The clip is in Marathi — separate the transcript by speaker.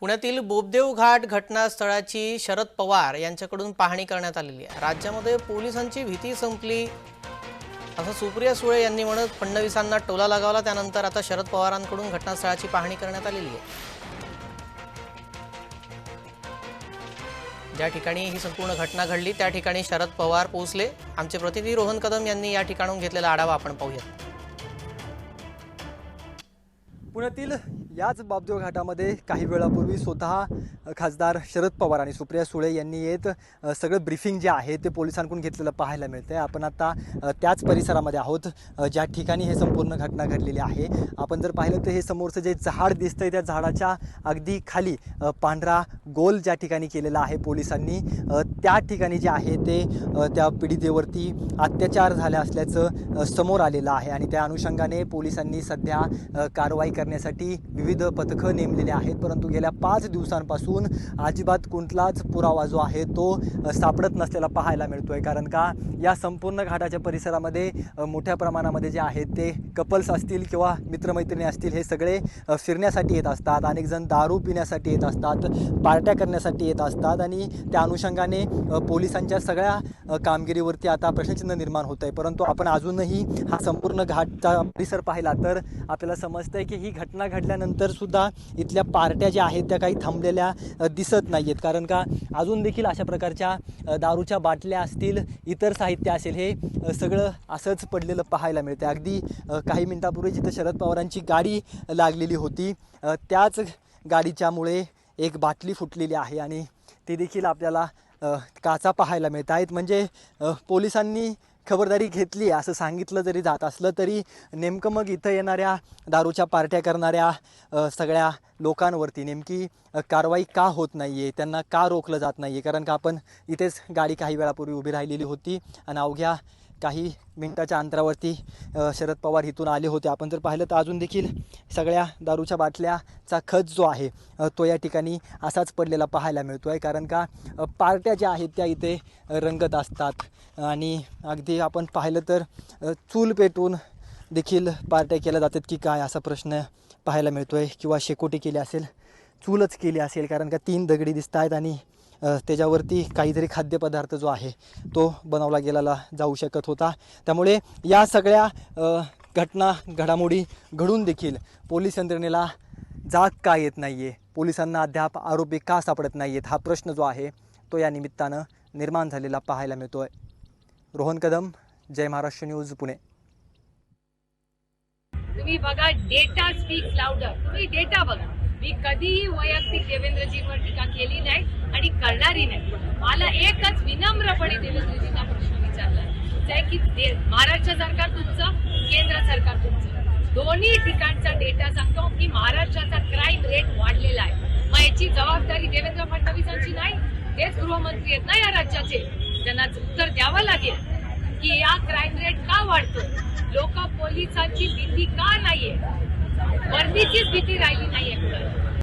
Speaker 1: पुण्यातील बोबदेव घाट घटनास्थळाची शरद पवार यांच्याकडून पाहणी करण्यात आलेली आहे. राज्यामध्ये पोलिसांची भीती संपली. असं सुप्रिया सुळे यांनी म्हणत फडणवीसांना टोला लगावला. त्यानंतर आता शरद पवारांकडून घटनास्थळाची पाहणी करण्यात आलेली आहे. ज्या ठिकाणी ही संपूर्ण घटना घडली त्या ठिकाणी शरद पवार पोहोचले. आमचे प्रतिनिधी रोहन कदम यांनी या ठिकाणून घेतलेला आढावा आपण पाहूयात.
Speaker 2: पुण्यातील याच बाबदेव घाटामध्ये काही वेळापूर्वी स्वतः खासदार शरद पवार आणि सुप्रिया सुळे यांनी येत सगळं ब्रीफिंग जे आहे ते पोलिसांकडून घेतलेलं पाहायला मिळतं आहे आपण आता त्याच परिसरामध्ये आहोत ज्या ठिकाणी हे संपूर्ण घटना घडलेली आहे. आपण जर पाहिलं तर हे समोरचं जे झाड दिसतं आहे त्या झाडाच्या अगदी खाली पांढरा गोल ज्या ठिकाणी केलेला आहे पोलिसांनी त्या ठिकाणी जे आहे ते त्या पीडितेवरती अत्याचार झाले असल्याचं समोर आलेलं आहे. आणि त्या अनुषंगाने पोलिसांनी सध्या कारवाई कर करण्यासाठी विविध पथकं नेमलेली आहेत परंतु गेल्या पाच दिवसांपासून अजिबात कुठलाच पुरावा जो आहे तो सापडत नसलेला पाहायला मिळतो आहे कारण का या संपूर्ण घाटाच्या परिसरामध्ये मोठ्या प्रमाणामध्ये जे आहेत ते कपल्स असतील किंवा मित्रमैत्रिणी असतील हे सगळे फिरण्यासाठी येत असतात. अनेक जण दारू पिण्यासाठी येत असतात पार्ट्या करण्यासाठी येत असतात आणि त्या अनुषंगाने पोलिसांच्या सगळ्या कामगिरीवरती आता प्रश्नचिन्ह निर्माण होत आहे परंतु आपण अजूनही हा संपूर्ण घाटचा परिसर पाहिला तर आपल्याला समजतंय की ही घटना घडल्यानंतर सुद्धा इथल्या पार्ट्या ज्या आहेत त्या काही थांबलेल्या दिसत नाही आहेत कारण का अजून देखील अशा प्रकारच्या दारूच्या बाटल्या असतील इतर साहित्य असेल हे सगळं असंच पडलेलं पाहायला मिळतं अगदी काही मिनिटापूर्वी जिथं शरद पवारांची गाडी लागलेली होती त्याच गाडीच्यामुळे एक बाटली फुटलेली आहे आणि ती देखील आपल्याला काचा पाहायला मिळत आहेत म्हणजे पोलिसांनी खबरदारी घेतली असं सांगितलं जरी जात असलं तरी नेमकं मग इथं येणाऱ्या दारूच्या पार्ट्या करणाऱ्या सगळ्या लोकांवरती नेमकी कारवाई का होत नाही आहे त्यांना का रोखलं जात नाही आहे कारण का आपण इथेच गाडी काही वेळापूर्वी उभी राहिलेली होती. आणि अवघ्या काही मिनटाच्या अंतरावरती शरद पवार इथून आले होते. आपण जर पाहिलं तर अजून देखील सगळ्या दारूच्या बाटल्याचा खच जो आहे तो या ठिकाणी असाच पडलेला पाहायला मिळतो आहे कारण का पार्ट्या ज्या आहेत त्या इथे रंगत असतात. आणि अगदी आपण पाहिलं तर चूल पेटून देखील पार्ट्या केल्या जातात की काय असा प्रश्न पाहायला मिळतो आहे किंवा शेकोटी केली असेल चूलच केली असेल. कारण का तीन दगडी दिसत आहेत आणि त्याच्यावरती काहीतरी खाद्यपदार्थ जो आहे तो बनवला गेलेला जाऊ शकत होता. त्यामुळे या सगळ्या घटना घडामोडी घडून देखील पोलीस यंत्रणेला जाग का येत नाही आहे पोलिसांना अद्याप आरोपी का सापडत नाही आहेत हा प्रश्न जो आहे तो या निमित्तानं निर्माण झालेला पाहायला मिळतो आहे रोहन कदम जय महाराष्ट्र न्यूज पुणे.
Speaker 3: तुम्ही बघा डेटा स्पीक्स लाउडर तुम्ही डेटा बघा. मी कधीही वैयक्तिक देवेंद्रजींवर टीका केली नाही आणि करणारी नाही. मला एकच विनम्रपणे देवेंद्रजींना प्रश्न विचारला. तो आहे की महाराष्ट्र सरकार तुमचं केंद्र सरकार तुमचं. दोन्ही ठिकाणचा डेटा सांगतो की महाराष्ट्राचा क्राईम रेट वाढलेला आहे. मग याची जबाबदारी देवेंद्र फडणवीसांची नाही तेच गृहमंत्री आहेत ना या राज्याचे. त्यांना उत्तर द्यावं लागेल. की या क्राईम रेट का वाढतो लोक पोलिसांची भीती का नाहीये? वर्दीचीच भीती राहिली नाहीये कुठं?